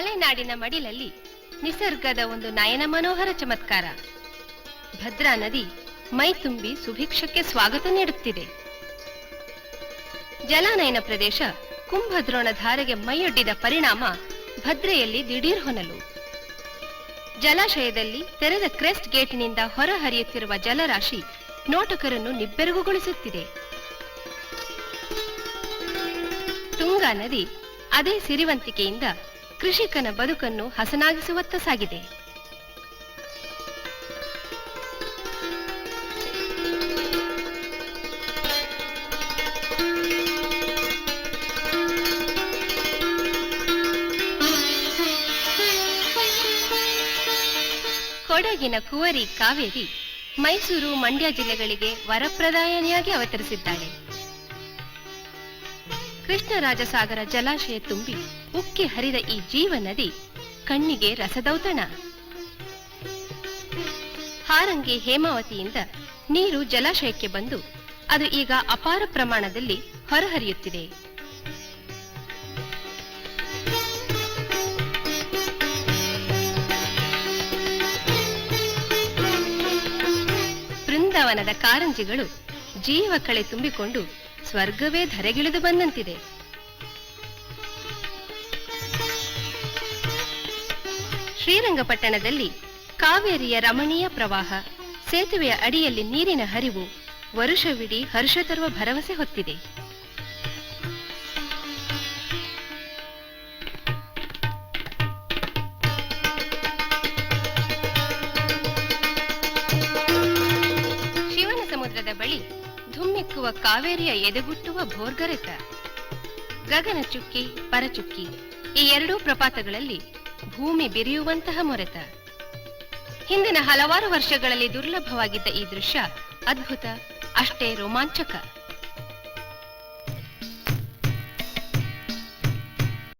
ಮಲೆನಾಡಿನ ಮಡಿಲಲ್ಲಿ ನಿಸರ್ಗದ ಒಂದು ನಯನ ಮನೋಹರ ಚಮತ್ಕಾರ. ಭದ್ರಾ ನದಿ ಮೈ ತುಂಬಿ ಸುಭಿಕ್ಷಕ್ಕೆ ಸ್ವಾಗತ ನೀಡುತ್ತಿದೆ. ಜಲಾನಯನ ಪ್ರದೇಶ ಕುಂಭದ್ರೋಣ ಧಾರೆಗೆ ಮೈಯೊಡ್ಡಿದ ಪರಿಣಾಮ ಭದ್ರೆಯಲ್ಲಿ ದಿಢೀರ್ ಹೊನಲು. ಜಲಾಶಯದಲ್ಲಿ ತೆರೆದ ಕ್ರೆಸ್ಟ್ ಗೇಟಿನಿಂದ ಹೊರಹರಿಯುತ್ತಿರುವ ಜಲರಾಶಿ ನೋಟಕರನ್ನು ನಿಬ್ಬೆರಗುಗೊಳಿಸುತ್ತಿದೆ. ತುಂಗಾ ನದಿ ಅದೇ ಸಿರಿವಂತಿಕೆಯಿಂದ ಕೃಷಿಕನ ಬದುಕನ್ನು ಹಸನಾಗಿಸುವತ್ತ ಸಾಗಿದೆ. ಕೊಡಗಿನ ಕುವರಿ ಕಾವೇರಿ ಮೈಸೂರು ಮಂಡ್ಯ ಜಿಲ್ಲೆಗಳಿಗೆ ವರಪ್ರದಾಯನಿಯಾಗಿ ಅವತರಿಸಿದ್ದಾಳೆ. ಕೃಷ್ಣರಾಜಸಾಗರ ಜಲಾಶಯ ತುಂಬಿ ಉಕ್ಕಿ ಹರಿದ ಈ ಜೀವ ನದಿ ಕಣ್ಣಿಗೆ ರಸದೌತಣ. ಹಾರಂಗಿ ಹೇಮಾವತಿಯಿಂದ ನೀರು ಜಲಾಶಯಕ್ಕೆ ಬಂದು ಅದು ಈಗ ಅಪಾರ ಪ್ರಮಾಣದಲ್ಲಿ ಹೊರಹರಿಯುತ್ತಿದೆ. ಬೃಂದಾವನದ ಕಾರಂಜಿಗಳು ಜೀವ ಕಳೆ ತುಂಬಿಕೊಂಡು ಸ್ವರ್ಗವೇ ಧರೆಗಿಳಿದು ಬಂದಂತಿದೆ. ಶ್ರೀರಂಗಪಟ್ಟಣದಲ್ಲಿ ಕಾವೇರಿಯ ರಮಣೀಯ ಪ್ರವಾಹ, ಸೇತುವೆಯ ಅಡಿಯಲ್ಲಿ ನೀರಿನ ಹರಿವು, ವರುಷವಿಡೀ ಹರ್ಷ ತರುವ ಭರವಸೆ ಹೊತ್ತಿದೆ. ಶಿವನ ಸಮುದ್ರದ ಬಳಿ ಧುಮ್ಮಿಕ್ಕುವ ಕಾವೇರಿಯ ಎದೆಗುಟ್ಟುವ ಭೋರ್ಗರೆತ. ಗಗನ ಚುಕ್ಕಿ, ಪರಚುಕ್ಕಿ, ಈ ಎರಡೂ ಪ್ರಪಾತಗಳಲ್ಲಿ ಭೂಮಿ ಬಿರಿಯುವಂತಹ ಮೊರೆತ. ಹಿಂದಿನ ಹಲವಾರು ವರ್ಷಗಳಲ್ಲಿ ದುರ್ಲಭವಾಗಿದ್ದ ಈ ದೃಶ್ಯ ಅದ್ಭುತ, ಅಷ್ಟೇ ರೋಮಾಂಚಕ.